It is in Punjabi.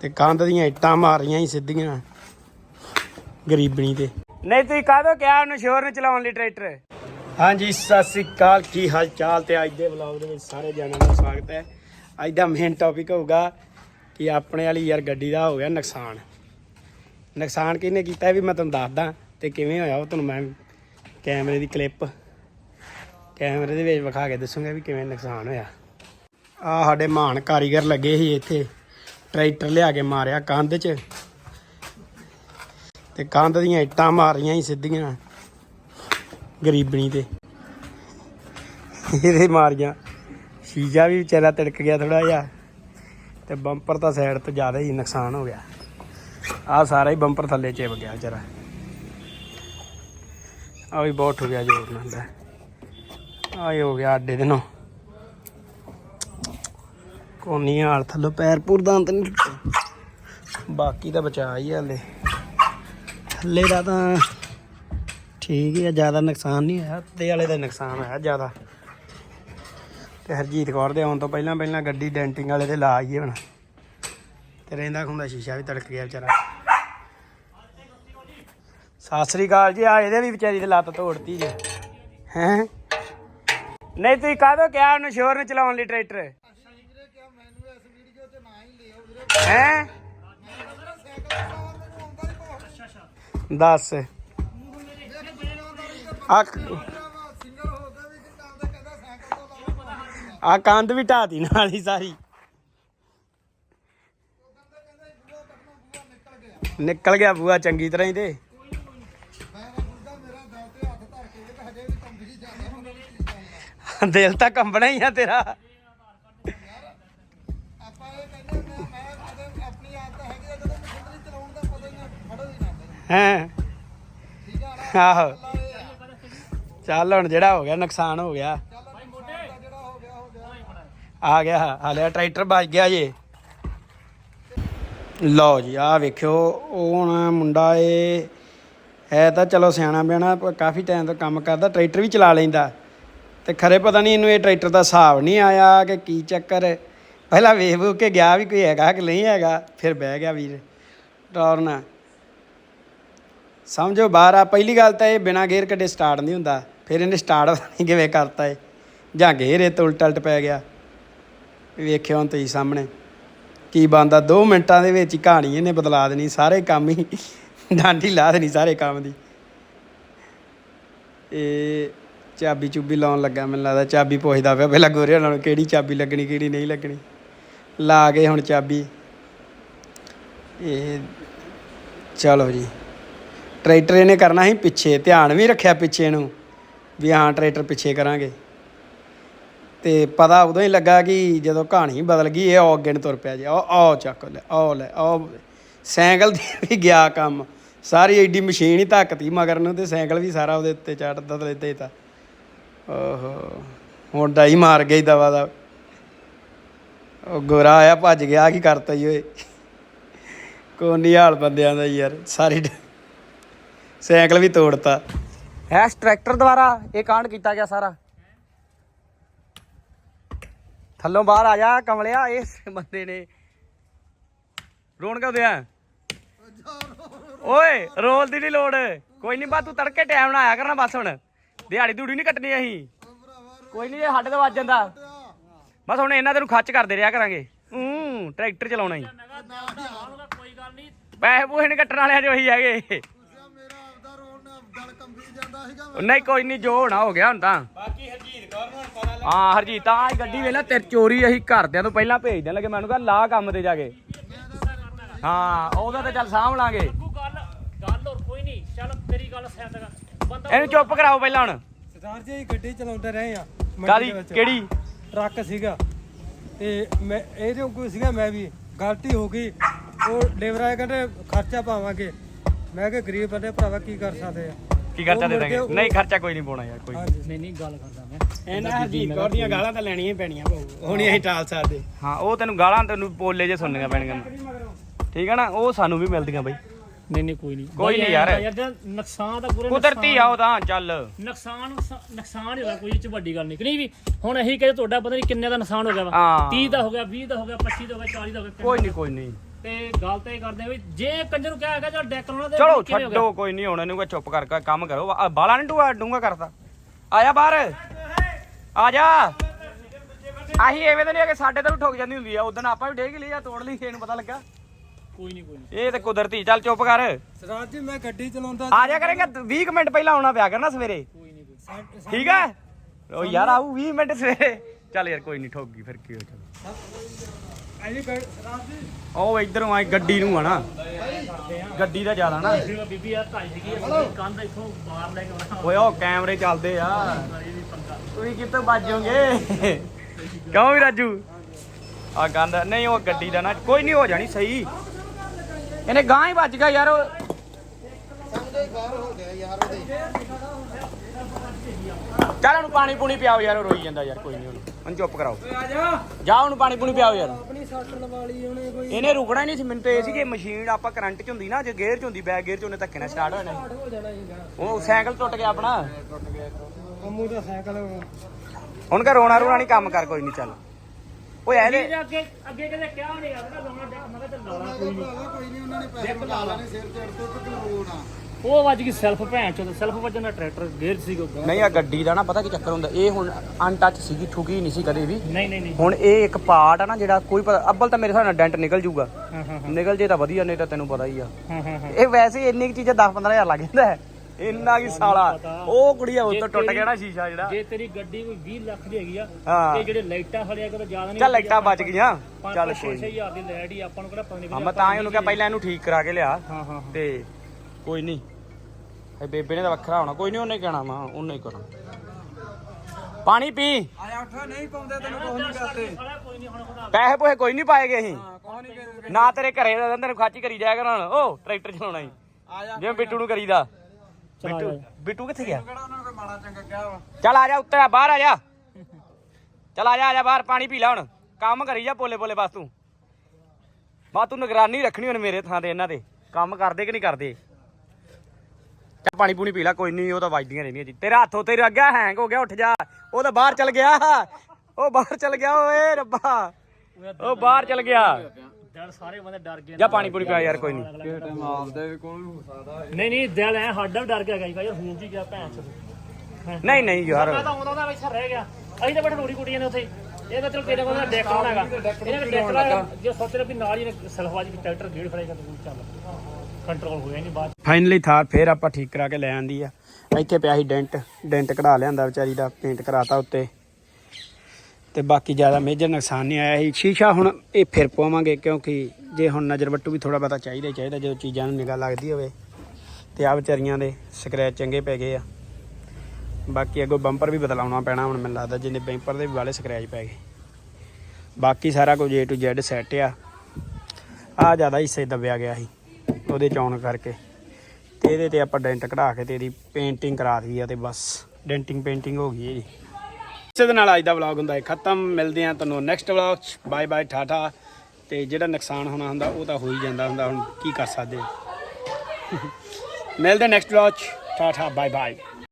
ਤੇ ਕੰਧ ਦੀਆਂ ਇੱਟਾਂ ਮਾਰੀਆਂ ਹੀ ਸਿੱਧੀਆਂ ਗਰੀਬਣੀ ਤੇ। ਨਹੀਂ ਤੁਸੀਂ ਕਾਹਦੋਂ ਕਿਹਾ ਉਹਨੂੰ ਸ਼ੋਰ ਨੂੰ ਚਲਾਉਣ ਲਈ ਟਰੈਕਟਰ? ਹਾਂਜੀ ਸਤਿ ਸ੍ਰੀ ਅਕਾਲ ਕੀ ਹਾਲ ਚਾਲ ਤੇ ਅੱਜ ਦੇ ਵਲੌਗ ਦੇ ਵਿੱਚ ਸਾਰੇ ਜਣਾਂ ਦਾ ਸਵਾਗਤ ਹੈ। ਅੱਜ ਦਾ ਮੇਨ ਟੌਪਿਕ ਹੋਊਗਾ ਕਿ ਆਪਣੇ ਵਾਲੀ ਯਾਰ ਗੱਡੀ ਦਾ ਹੋ ਗਿਆ ਨੁਕਸਾਨ। ਨੁਕਸਾਨ ਕਿਹਨੇ ਕੀਤਾ ਵੀ ਮੈਂ ਤੁਹਾਨੂੰ ਦੱਸਦਾ ਤੇ ਕਿਵੇਂ ਹੋਇਆ ਉਹ ਤੁਹਾਨੂੰ ਮੈਂ ਕੈਮਰੇ ਦੀ ਕਲਿੱਪ ਕੈਮਰੇ ਦੇ ਵਿੱਚ ਵਿਖਾ ਕੇ ਦੱਸੂਗਾ ਵੀ ਕਿਵੇਂ ਨੁਕਸਾਨ ਹੋਇਆ। ਆ ਸਾਡੇ ਮਹਾਨ ਕਾਰੀਗਰ ਲੱਗੇ ਸੀ ਇੱਥੇ। ਟਰੈਕਟਰ ਲਿਆ ਕੇ ਮਾਰਿਆ ਕੰਧ 'ਚ। ਤੇ ਕੰਧ ਦੀਆਂ ਇੱਟਾਂ ਮਾਰੀਆਂ ਹੀ ਸਿੱਧੀਆਂ, ਗਰੀਬਣੀ ਤੇ। ਇਹਦੇ ਮਾਰੀਆਂ। ਸ਼ੀਸ਼ਾ ਵੀ ਵਿਚਾਰਾ ਤਿੜਕ ਗਿਆ ਥੋੜਾ ਜਿਹਾ। ਤੇ ਬੰਪਰ ਤਾਂ ਸਾਈਡ ਤੋਂ ਜ਼ਿਆਦਾ ਹੀ ਨੁਕਸਾਨ ਹੋ ਗਿਆ। ਆ ਸਾਰਾ ਹੀ ਬੰਪਰ ਥੱਲੇ ਚਿਪ ਗਿਆ ਵਿਚਾਰਾ। ਆ ਵੀ ਬਹੁਤ ਹੋ ਗਿਆ ਜੋਰ ਨਾਲ। ਆ ਹੀ ਹੋ ਗਿਆ ਅੱਡੇ ਦਿਨੋਂ ਕੋਨੀ ਹਾਲ ਥੱਲੋਂ ਪੈਰ ਪੂਰ ਦੰਦ ਨਹੀਂ ਟੁੱਟੇ। ਬਾਕੀ ਤਾਂ ਬਚਾ ਹੀ ਹਲੇ। ਥੱਲੇ ਦਾ ਤਾਂ ਠੀਕ ਹੀ ਆ, ਜ਼ਿਆਦਾ ਨੁਕਸਾਨ ਨਹੀਂ ਹੋਇਆ। ਤੇ ਵਾਲੇ ਦਾ ਨੁਕਸਾਨ ਹੋਇਆ ਜ਼ਿਆਦਾ। ਤੇ ਹਰਜੀਤ ਕੌਰ ਦੇ ਆਉਣ ਤੋਂ ਪਹਿਲਾਂ ਪਹਿਲਾਂ ਗੱਡੀ ਡੈਂਟਿੰਗ ਵਾਲੇ ਤੇ ਲਾ ਆਈਏ ਹੁਣ। ਤੇ ਰਹਿੰਦਾ ਖੁੰਦਾ ਸ਼ੀਸ਼ਾ ਵੀ ਤੜਕ ਗਿਆ ਵਿਚਾਰਾ। ਸਤਿ ਸ੍ਰੀ ਅਕਾਲ ਜੀ, ਆ ਇਹਦੇ ਵੀ ਵਿਚਾਰੀ ਦੀ ਲੱਤ ਤੋੜਤੀ ਜੀ। ਹੈ? ਨਹੀਂ, ਤੁਸੀਂ ਕਾਹਦੋਂ ਕਿਹਾ ਉਹਨੂੰ ਸ਼ੋਰ ਨੂੰ ਚਲਾਉਣ ਲਈ ਟਰੈਕਟਰ? ਹੈ? ਦੱਸ। ਆ ਆ ਕੰਧ ਵੀ ਢਾਤੀ ਨਾਲ ਹੀ ਸਾਰੀ। ਨਿਕਲ ਗਿਆ ਬੂਆ ਚੰਗੀ ਤਰ੍ਹਾਂ ਹੀ ਤੇ। ਦਿਲ ਤਾਂ ਕੰਬਣਾ ਹੀ ਆ ਤੇਰਾ। ਹੈਂ ਆਹੋ। ਚੱਲ ਹੁਣ ਜਿਹੜਾ ਹੋ ਗਿਆ, ਨੁਕਸਾਨ ਹੋ ਗਿਆ। ਆ ਗਿਆ, ਹਾਲੇ ਟਰੈਕਟਰ ਵੱਜ ਗਿਆ ਜੇ। ਲਓ ਜੀ, ਆਹ ਵੇਖਿਓ, ਉਹ ਹੁਣ ਮੁੰਡਾ ਇਹ ਹੈ ਤਾਂ ਚਲੋ ਸਿਆਣਾ ਬਿਆਣਾ ਕਾਫੀ ਟਾਈਮ ਤੋਂ ਕੰਮ ਕਰਦਾ, ਟਰੈਕਟਰ ਵੀ ਚਲਾ ਲੈਂਦਾ। ਤੇ ਖਰੇ ਪਤਾ ਨਹੀਂ ਇਹਨੂੰ ਇਹ ਟਰੈਕਟਰ ਦਾ ਹਿਸਾਬ ਨਹੀਂ ਆਇਆ ਕਿ ਕੀ ਚੱਕਰ ਹੈ। ਪਹਿਲਾਂ ਵੇਖ ਵੂਖ ਕੇ ਗਿਆ ਵੀ ਕੋਈ ਹੈਗਾ ਕਿ ਨਹੀਂ ਹੈਗਾ, ਫਿਰ ਬਹਿ ਗਿਆ ਵੀਰ ਟੌਰਨ ਸਮਝੋ, ਬਾਹਰ ਆ, ਪਹਿਲੀ ਗੱਲ ਤਾਂ ਇਹ ਬਿਨਾ ਗੇਅਰ ਕੱਢੇ ਸਟਾਰਟ ਨਹੀਂ ਹੁੰਦਾ। ਫਿਰ ਇਹਨੇ ਸਟਾਰਟ ਨਹੀਂ ਕਿਵੇਂ ਕਰਤਾ ਏ ਜਾਂ ਗੇਅਰ ਇਹ ਤੋਂ ਉਲਟ ਪੈ ਗਿਆ। ਵੇਖਿਓ ਹੁਣ ਤੁਸੀਂ ਸਾਹਮਣੇ। ਕੀ ਬੰਦਾ 2 ਮਿੰਟਾਂ ਦੇ ਵਿੱਚ ਹੀ ਕਹਾਣੀ ਇਹਨੇ ਬਦਲਾ ਦੇਣੀ, ਸਾਰੇ ਕੰਮ ਹੀ ਡਾਂਡੀ ਲਾ ਦੇਣੀ ਸਾਰੇ ਕੰਮ ਦੀ। ਇਹ ਚਾਬੀ ਚੁੱਬੀ ਲਾਉਣ ਲੱਗਾ, ਮੈਨੂੰ ਲੱਗਦਾ ਚਾਬੀ ਪੁੱਛਦਾ ਪਿਆ ਪਹਿਲਾਂ ਗੋਰੇ ਉਹਨਾਂ ਨੂੰ ਕਿਹੜੀ ਚਾਬੀ ਲੱਗਣੀ, ਕਿਹੜੀ ਨਹੀਂ ਲੱਗਣੀ। ਲਾ ਗਏ ਹੁਣ ਚਾਬੀ। ਇਹ, ਚਲੋ ਜੀ। ਟਰੈਕਟਰ ਇਹਨੇ ਕਰਨਾ ਸੀ ਪਿੱਛੇ, ਧਿਆਨ ਵੀ ਰੱਖਿਆ ਪਿੱਛੇ ਨੂੰ ਵੀ ਹਾਂ ਟਰੈਕਟਰ ਪਿੱਛੇ ਕਰਾਂਗੇ। ਤੇ ਪਤਾ ਉਦੋਂ ਹੀ ਲੱਗਾ ਕਿ ਜਦੋਂ ਕਹਾਣੀ ਬਦਲ ਗਈ, ਇਹ ਉਹ ਅੱਗੇ ਨੂੰ ਤੁਰ ਪਿਆ ਜੀ ਉਹ ਆਓ ਚੱਕ ਲੈ ਆਓ ਲੈ ਆਓ ਸਾਈਕਲ ਦੀ ਵੀ ਗਿਆ ਕੰਮ, ਸਾਰੀ ਐਡੀ ਮਸ਼ੀਨ ਹੀ ਧੱਕਤੀ ਮਗਰ ਨੂੰ ਤੇ ਸਾਈਕਲ ਵੀ ਸਾਰਾ ਉਹਦੇ ਉੱਤੇ ਚੜਦਾ ਤੇ ਤੇ ਤਾਂ। ਓਹੋ, ਹੁਣ ਡਾਈ ਮਾਰ ਗਈ ਦਵਾ ਦਾ। ਉਹ ਗੋਰਾ ਆਇਆ, ਭੱਜ ਗਿਆ, ਆਹ ਕੀ ਕਰਤਾ ਈ ਓਏ। ਕੋਨੀ ਹਾਲ ਬੰਦਿਆਂ ਦਾ ਯਾਰ, ਸਾਰੀ ਸਾਈਕਲ ਵੀ ਤੋੜਤਾ। ਐਸ ਟਰੈਕਟਰ ਦੁਆਰਾ ਇਹ ਕਾਂਡ ਕੀਤਾ ਗਿਆ ਸਾਰਾ। ਥੱਲੋਂ ਬਾਹਰ ਆ ਜਾ ਕਮਲਿਆ, ਇਸ ਬੰਦੇ ਨੇ। ਰੋਣ ਕਿਉਂ ਦਿਆ? ਓਏ, ਰੋਲ ਦੀ ਨਹੀਂ ਲੋੜ। ਕੋਈ ਨਹੀਂ ਬਾ ਤੂੰ ਤੜਕੇ ਟਾਈਮ ਨਾਲ ਆਇਆ ਕਰਨਾ ਬਸ ਹੁਣ। ਦਿਹਾੜੀ ਦੂੜੀ ਨਹੀਂ ਕੱਟਣੀ ਅਸੀਂ। ਕੋਈ ਨਹੀਂ ਜੇ ਸਾਡੇ ਤੋਂ ਵੱਜ ਜਾਂਦਾ। ਬਸ ਹੁਣ ਇਹਨਾਂ ਤੈਨੂੰ ਖੱਚ ਕਰਦੇ ਰਿਹਾ ਕਰਾਂਗੇ। ਹੂੰ, ਟਰੈਕਟਰ ਚਲਾਉਣਾ ਹੀ। ਪੈਸੇ ਪੂਹੇ ਨਹੀਂ ਕੱਟਣ ਵਾਲਿਆਂ ਜੋ ਹੀ ਹੈਗੇ। ਨਹੀਂ ਕੋਈ ਨਹੀਂ ਜੋ ਹੋਣਾ ਹੋ ਗਿਆ ਹੁਣ ਤਾਂ। ਬਾਕੀ ਹਰਜੀਤ ਕੌਰ ਨੂੰ ਹੁਣ ਪਤਾ ਲੱਗ ਹਾਂ ਹਰਜੀਤ ਤਾਂ ਆਹ ਗੱਡੀ ਵੇਲਾ ਤੇ ਚੋਰੀ ਅਸੀਂ ਘਰਦਿਆਂ ਤੋਂ ਪਹਿਲਾਂ ਭੇਜ ਦੇਣ ਲੱਗੇ ਮੈਨੂੰ ਕਹਾ ਲਾ ਕੰਮ ਤੇ ਜਾ ਕੇ। ਹਾਂ ਉਹਦਾ ਤਾਂ ਚੱਲ ਸਾਂਭ ਲਾਂਗੇ। ਤੂੰ ਗੱਲ ਗੱਲ ਹੋਰ ਕੋਈ ਨਹੀਂ। ਚੱਲ ਤੇਰੀ ਗੱਲ ਸੈੱਟ ਕਰ। ਬੰਦਾ ਇਹਨੂੰ ਚੁੱਪ ਕਰਾਓ ਪਹਿਲਾਂ ਹੁਣ। ਸਰਦਾਰ ਜੀ ਗੱਡੀ ਚਲਾਉਂਦੇ ਰਹੇ ਆ ਮੰਡੀ ਕਾਦੀ ਦੇ ਵਿੱਚ। ਕਿਹੜੀ? ਟਰੱਕ ਸੀਗਾ। ਤੇ ਮੈਂ ਇਹਦੇ ਕੋਈ ਸੀਗਾ ਮੈਂ ਵੀ। ਗਲਤੀ ਹੋ ਗਈ। ਉਹ ਲੇਬਰ ਆਏ ਕਹਿੰਦੇ ਖਰਚਾ ਪਾਵਾਂਗੇ। ਮੈਂ ਕਿਹਾ ਗਰੀਬ ਬੰਦੇ ਭਰਾਵਾ ਕੀ ਕਰ ਸਕਦੇ ਆ? ਕੀ ਖਰਚਾ ਉਹ ਦੇ ਦਾਂਗੇ? ਨਹੀਂ ਖਰਚਾ ਕੋਈ ਨਹੀਂ ਪਾਉਣਾ ਯਾਰ ਕੋਈ ਨਹੀਂ ਨਹੀਂ ਗੱਲ ਕਰਦਾ ਮੈਂ। ਇਹਨਾਂ ਹਰਜੀਤ ਕੌਰ ਦੀਆਂ ਗਾਲਾਂ ਤਾਂ ਲੈਣੀਆਂ ਹੀ ਪੈਣੀਆਂ ਭਾਊ। ਹੁਣ ਅਸੀਂ ਟਾਲ ਸਕਦੇ ਹਾਂ ਉਹ ਤੈਨੂੰ ਗਾਲਾਂ ਤੈਨੂੰ ਪੋਲੇ ਜੇ ਸੁਣਨੀਆਂ ਪੈਣਗੀਆਂ। ਠੀਕ ਹੈ ਨਾ? ਉਹ ਸਾਨੂੰ ਵੀ ਮਿਲਦੀਆਂ ਬਈ। ਨਹੀਂ ਨਹੀਂ ਕੋਈ ਨਹੀਂ। ਕੋਈ ਨਹੀਂ ਯਾਰ। ਨੁਕਸਾਨ ਤਾਂ ਪੂਰੇ ਕੁਦਰਤੀ ਆ ਉਹ ਤਾਂ ਚੱਲ। ਨੁਕਸਾਨ ਨੁਕਸਾਨ ਹੀ ਹੋਇਆ ਕੋਈ ਚ ਵੱਡੀ ਗੱਲ ਨਹੀਂ। ਕਿ ਨਹੀਂ ਵੀ ਹੁਣ ਅਸੀਂ ਕਹਿੰਦੇ ਤੁਹਾਡਾ ਪਤਾ ਨਹੀਂ ਕਿੰਨੇ ਦਾ ਨੁਕਸਾਨ ਹੋ ਗਿਆ ਵਾ। ਹਾਂ। 30 ਦਾ ਹੋ ਗਿਆ 20 ਦਾ ਹੋ ਗਿਆ 25 ਦਾ ਹੋ ਗਿਆ 40 ਦਾ ਹੋ ਗਿਆ ਕੋਈ ਨਹੀਂ ਕੋਈ ਨਹੀਂ। ਤੇ ਗੱਲ ਤੇ ਕਰਦੇ ਵੀ ਜੇ ਕੰਜਰ ਨੂੰ ਕਿਹਾ ਹੈਗਾ ਚਲ ਡੈਕ ਲਾਉਣਾ ਤੇ ਚਲੋ ਕਿਵੇਂ ਹੋ ਗਿਆ? ਛੱਡੋ ਕੋਈ ਨਹੀਂ ਹੁਣ ਇਹਨੂੰ ਕੋਈ ਚੁੱਪ ਕਰਕੇ ਕੰਮ ਕਰੋ। ਆ ਬਾਲਾ ਨਹੀਂ ਡੂਆ ਡੂੰਗਾ ਕਰਦਾ। ਆ ਜਾ ਬਾਹਰ। ਆ ਜਾ। ਆਹੀ ਐਵੇਂ ਤਾਂ ਨਹੀਂ ਆ ਕਿ ਸਾਡੇ ਤੋਂ ਵੀ ਠੋਕ ਜਾਂਦੀ ਹੁੰਦੀ ਆ। ਉਦੋਂ ਆਪਾਂ ਵੀ ਡੇਗ ਲਈ ਆ ਤੋੜ ਲਈ ਇਹਨੂੰ ਪਤਾ ਲੱਗਾ। ਕੋਈ ਨਹੀਂ ਕੋਈ ਨਹੀਂ ਇਹ ਤੇ ਕੁਦਰਤੀ ਚੱਲ ਚੁੱਪ ਕਰ। ਸਰਾਜ ਜੀ ਮੈਂ ਗੱਡੀ ਚਲਾਉਂਦਾ ਆ ਜਾ ਕਰੇਗਾ 20 ਕੁ ਮਿੰਟ ਪਹਿਲਾਂ ਆਉਣਾ ਪਿਆ ਕਰਨਾ ਸਵੇਰੇ। ਕੋਈ ਨਹੀਂ ਕੋਈ ਸਾ- ਠੀਕ ਹੈ ਉਹ ਯਾਰ ਆਊ 20 ਮਿੰਟ ਸਵੇਰੇ। ਚੱਲ ਯਾਰ ਕੋਈ ਨਹੀਂ ਠੋਕ ਗਈ ਫਿਰ ਕੀ ਹੋ ਚੱਲ ਅਸੀਂ ਗੱਡ- ਜੀ ਉਹ ਇਧਰੋਂ ਆਈ ਗੱਡੀ ਨੂੰ ਆ ਨਾ। ਗੱਡੀ ਦਾ ਜ਼ਿਆਦਾ ਨਾ। ਬੀਬੀ ਆ ਢਾਈ ਸੀਗੀ ਕੰਧ ਇੱਥੋਂ ਬਾਹਰ ਲੈ ਕੇ ਆਉਣਾ ਓਏ, ਉਹ ਕੈਮਰੇ ਚੱਲਦੇ ਆ। ਤੁਸੀਂ ਕਿੱਥੇ ਵੱਜੋਗੇ ਕਿਉਂ ਵੀ ਰਾਜੂ? ਆ ਗੰਦ ਨਹੀਂ, ਉਹ ਗੱਡੀ ਦਾ ਨਾ। ਕੋਈ ਨਹੀਂ, ਹੋ ਜਾਣੀ ਸਹੀ। ਇਹਨੇ ਗਾਂ ਹੀ ਵੱਜ ਗਿਆ ਯਾਰ, ਉਹ। ਚੱਲ ਉਹਨੂੰ ਪਾਣੀ ਪੂਣੀ ਪਿਆਓ ਯਾਰ ਉਹ ਰੋਈ ਜਾਂਦਾ ਯਾਰ ਕੋਈ ਨਹੀਂ ਉਹਨੂੰ ਉਹਨੂੰ ਚੁੱਪ ਕਰਾਓ। ਆ ਜਾ। ਜਾ ਉਹਨੂੰ ਪਾਣੀ ਪੂਣੀ ਪਿਆਓ ਯਾਰ। ਆਪਣੀ ਸੱਟ ਲਵਾਲੀ ਉਹਨੇ ਕੋਈ। ਇਹਨੇ ਰੁਕਣਾ ਹੀ ਨਹੀਂ ਸੀ ਮੈਨੂੰ ਤੇ ਇਹ ਸੀ ਕਿ ਮਸ਼ੀਨ ਆਪਾਂ ਕਰੰਟ ਚ ਹੁੰਦੀ ਨਾ ਜੇ ਗੇਅਰ ਚ ਹੁੰਦੀ ਬੈਕ ਗੇਅਰ ਚ ਉਹਨੇ ਧੱਕੇ ਨਾਲ ਸਟਾਰਟ ਹੋਣਾ ਸੀ। ਹੋ ਜਾਣਾ ਸੀਗਾ। ਉਹ ਸਾਈਕਲ ਟੁੱਟ ਗਿਆ ਆਪਣਾ। ਕੰਮੂ ਦਾ ਸਾਈਕਲ ਹੁਣ ਕਹ ਰੋਣਾ ਰੋਣਾ ਨਹੀਂ ਕੰਮ ਕਰ ਕੋਈ ਨਹੀਂ ਚੱਲ। ਓਏ ਇਹਦੇ ਅੱਗੇ ਅੱਗੇ ਕਹਿੰਦੇ ਕਿਹਾ ਨਹੀਂ ਯਾਰ ਲਾਉਣਾ ਮੈਂ ਕਿਹਾ ਚੱਲ ਲਾਉਣਾ ਕੋਈ ਨਹੀਂ ਉਹਨਾਂ ਨੇ ਪੈਸੇ ਬਣਾ ਲੈਣੇ ਸਿਰ ਚੜ ਤੋਂ ਤੇ ਕਲੋਣਾ ਉਹ ਵੱਜ ਗਈ ਸੈਲਫ ਭੈਣ ਚੋਂ ਸੈਲਫ ਵੱਜਣ ਦਾ ਟਰੈਕਟਰ ਗੇਅਰ ਸੀ ਕੋ ਨਹੀਂ ਆ ਗੱਡੀ ਦਾ ਨਾ ਪਤਾ ਕੀ ਚੱਕਰ ਹੁੰਦਾ ਇਹ ਹੁਣ ਅਨਟੱਚ ਸੀਗੀ ਠੁਕੀ ਨਹੀਂ ਸੀ ਕਦੇ ਵੀ। ਨਹੀਂ ਨਹੀਂ ਨਹੀਂ। ਹੁਣ ਇਹ ਇੱਕ ਪਾਰਟ ਆ ਨਾ ਜਿਹੜਾ ਕੋਈ ਪਤਾ ਅੱਬਲ ਤਾਂ ਮੇਰੇ ਹਿਸਾਬ ਨਾਲ ਡੈਂਟ ਨਿਕਲ ਜੂਗਾ ਹਾਂ ਹਾਂ ਨਿਕਲ ਜੇ ਤਾਂ ਵਧੀਆ ਨਹੀਂ ਤਾਂ ਤੈਨੂੰ ਪਤਾ ਹੀ ਆ। ਹਾਂ ਹਾਂ ਹਾਂ। ਇਹ ਵੈਸੇ ਇੰਨੀ ਕੁ ਚੀਜ਼ਾਂ 10 15000 ਲੱਗ ਜਾਂਦਾ ਹੈ। ਇੰਨਾ ਕੀ ਸਾਲਾ। ਉਹ ਕੁੜੀ ਆ ਉੱਤੋਂ ਟੁੱਟ ਗਿਆ ਨਾ ਸ਼ੀਸ਼ਾ ਜਿਹੜਾ। ਜੇ ਤੇਰੀ ਗੱਡੀ ਕੋਈ 20 ਲੱਖ ਦੀ ਹੈਗੀ ਆ ਤੇ ਜਿਹੜੇ ਲਾਈਟਾਂ ਖੜਿਆ ਕਰੋ ਜ਼ਿਆਦਾ ਨਹੀਂ ਚੱਲ ਲਾਈਟਾਂ ਬਚ ਗਈਆਂ। ਚੱਲ ਕੋਈ 6 ਹਜ਼ਾਰ ਦੀ ਲੈਟ ਹੀ ਆਪਾਂ ਨੂੰ ਕਿਹੜਾ ਪਤਾ ਨਹੀਂ ਹਾਂ ਮੈਂ ਤਾਂ ਹੀ ਉਹਨੂੰ ਕਿਹਾ ਪਹਿਲਾਂ ਇਹਨੂੰ ਠੀਕ ਕਰਾ ਕੇ ਲਿਆ। ਹਾਂ ਹਾਂ। ਤੇ ਕੋਈ ਨਹੀਂ। ਇਹ ਬੇਬੇ ਨੇ ਤਾਂ ਵੱਖਰਾ ਹੋਣਾ ਕੋਈ ਨਹੀਂ ਉਹਨੇ ਕਹਿਣਾ ਵਾ ਉਹਨੇ ਹੀ ਕਰਨਾ। ਪਾਣੀ ਪੀ। ਆਇਆ ਉੱਠਾ ਨਹੀਂ ਪਾਉਂਦੇ ਤੈਨੂੰ ਕੋਈ ਨਹੀਂ ਕਰਦੇ ਪੈਸੇ ਪੋਹੇ ਕੋਈ ਨਹੀਂ ਪਾਏਗੇ ਅਸੀਂ। ਕੋਈ ਨਹੀਂ ਕਰਦੇ ਨਾ ਤੇਰੇ ਘਰੇ ਦਾ ਦਿੰਦੇ ਖਾਚੀ ਕਰੀ ਜਾਇਆ ਕਰਨ ਉਹ ਟਰੈਕਟਰ ਚਲਾਉਣਾ ਹੀ ਜਿਵੇਂ ਬਿੱਟੂ ਨੂੰ ਕਰੀਦਾ। ਚਲਾ ਬਿੱਟੂ ਬਿੱਟੂ ਕਿੱਥੇ ਗਿਆ? ਚੱਲ ਆ ਜਾ ਉੱਤੇ ਆ ਬਾਹਰ ਆ ਜਾ। ਚੱਲ ਆ ਜਾ ਆ ਜਾ ਬਾਹਰ ਪਾਣੀ ਪੀ ਲੈ ਹੁਣ। ਕੰਮ ਕਰੀ ਜਾ ਬੋਲੇ ਬੋਲੇ ਬਸ ਤੂੰ। ਬਾ ਤੂੰ ਨਿਗਰਾਨੀ ਰੱਖਣੀ ਹੁਣ ਮੇਰੇ ਥਾਂ ਤੇ ਇਹਨਾਂ ਤੇ। ਕੰਮ ਕਰਦੇ ਕਿ ਨਹੀਂ ਕਰਦੇ? ਚੱਲ ਪਾਣੀ ਪੂਣੀ ਪੀ ਲੈ ਕੋਈ ਨਹੀਂ ਉਹ ਤਾਂ ਵੱਜਦੀਆਂ ਰਹਿੰਦੀਆਂ ਜੀ। ਤੇਰਾ ਹੱਥੋਂ ਤੇਰੇ ਅੱਗੇ ਹੈਂਗ ਹੋ ਗਿਆ ਉੱਠ ਜਾ। ਉਹ ਤਾਂ ਬਾਹਰ ਚਲ ਗਿਆ। ਉਹ ਬਾਹਰ ਚਲ ਗਿਆ ਓਏ ਰੱਬਾ। ਉਹ ਬਾਹਰ ਚਲ ਗਿਆ। ਦਿਲ ਸਾਰੇ ਬੰਦੇ ਡਰ ਗਏ ਜਾ ਪਾਣੀ ਪੂਣੀ ਪਿਆ ਯਾਰ ਕੋਈ ਨਹੀਂ ਟਾਈਮ ਆਪਦੇ ਵੀ ਕੋਈ ਹੋ ਸਕਦਾ ਨਹੀਂ ਨਹੀਂ ਦਿਲ ਐ ਸਾਡਾ ਵੀ ਡਰ ਗਿਆ ਗਾਈ ਯਾਰ ਹੁਣ ਕੀ ਗਿਆ ਭੈਣ ਚੋਦ? ਨਹੀਂ ਨਹੀਂ ਯਾਰ। ਮੈਂ ਤਾਂ ਆਉਂਦਾ ਦਾ ਇੱਥੇ ਰਹਿ ਗਿਆ। ਅਸੀਂ ਤਾਂ ਬੜੇ ਰੋੜੀ ਕੁੜੀਆਂ ਨੇ ਉੱਥੇ। ਇਹ ਤਾਂ ਚਲ ਤੇਰੇ ਕੋਲ ਡੈਕ ਹੈਗਾ। ਇਹਨਾਂ ਨੇ ਡੈਕ ਜੇ ਸੋਚ ਰਿਹਾ ਵੀ ਨਾਲ ਹੀ ਸਲਫਾਜ ਵੀ ਟਰੈਕਟਰ ਗੇੜ ਫੜੇਗਾ ਤੂੰ ਚੱਲ। ਕੰਟਰੋਲ ਹੋ ਗਿਆ ਨਹੀਂ ਬਾਅਦ ਫਾਈਨਲੀ ਥਾਰ ਫੇਰ ਆਪਾਂ ਠੀਕ ਕਰਾ ਕੇ ਲੈ ਆਂਦੀ ਆ। ਇੱਥੇ ਪਿਆ ਸੀ ਡੈਂਟ ਡੈਂਟ ਕਢਾ ਲਿਆਂਦਾ ਵਿਚਾਰੀ ਦਾ ਪੇਂਟ ਕਰਾਤਾ ਉੱਤੇ। ਤੇ ਬਾਕੀ ਜ਼ਿਆਦਾ ਮੇਜਰ ਨੁਕਸਾਨ ਨਹੀਂ ਆਇਆ ਸੀ। ਸ਼ੀਸ਼ਾ ਹੁਣ ਇਹ ਫਿਰ ਪਵਾਵਾਂਗੇ ਕਿਉਂਕਿ ਜੇ ਹੁਣ ਨਜ਼ਰ ਵੱਟੂ ਵੀ ਥੋੜਾ ਬਹੁਤਾ ਚਾਹੀਦਾ ਹੀ ਚਾਹੀਦਾ, ਜਦੋਂ ਚੀਜ਼ਾਂ ਨੂੰ ਨਿਗਾਹ ਲੱਗਦੀ ਹੋਵੇ। ਤੇ ਆ ਵਿਚਾਰੀਆਂ ਦੇ ਸਕ੍ਰੈਚ ਚੰਗੇ ਪੈ ਗਏ ਆ। ਬਾਕੀ ਅੱਗੋਂ ਬੰਪਰ ਵੀ ਬਦਲਾਉਣਾ ਪੈਣਾ ਹੁਣ ਮੈਨੂੰ ਲੱਗਦਾ, ਜਿੰਨੇ ਬੰਪਰ ਦੇ ਵੀ ਵਾਲੇ ਸਕ੍ਰੈਚ ਪੈ ਗਏ। ਬਾਕੀ ਸਾਰਾ ਕੁਝ A to Z ਸੈੱਟ ਆ। ਆ ਜ਼ਿਆਦਾ ਹਿੱਸੇ ਦੱਬਿਆ ਗਿਆ ਸੀ। ਉਹਦੇ 'ਚ ਚੌਣ ਕਰਕੇ ਤੇ ਇਹਦੇ ਤੇ ਆਪਾਂ ਡੈਂਟ ਕਢਾ ਕੇ ਤੇ ਇਹਦੀ ਪੇਂਟਿੰਗ ਕਰਾ ਦਈ ਆ ਤੇ ਬਸ ਡੈਂਟਿੰਗ ਪੇਂਟਿੰਗ ਹੋ ਗਈ ਹੈ ਜੀ। ਇਸੇ ਦੇ ਨਾਲ ਅੱਜ ਦਾ ਵਲੌਗ ਹੁੰਦਾ ਹੈ ਖਤਮ, ਮਿਲਦੇ ਆ ਤੁਹਾਨੂੰ ਨੈਕਸਟ ਵਲੌਗ 'ਚ। ਬਾਏ ਬਾਏ ਟਾਟਾ ਤੇ ਜਿਹੜਾ ਨੁਕਸਾਨ ਹੋਣਾ ਹੁੰਦਾ, ਉਹ ਤਾਂ ਹੋ ਹੀ ਜਾਂਦਾ ਹੁੰਦਾ, ਹੁਣ ਕੀ ਕਰ ਸਕਦੇ ਮਿਲਦੇ ਨੈਕਸਟ ਵਲੌਗ 'ਚ। Tata bye bye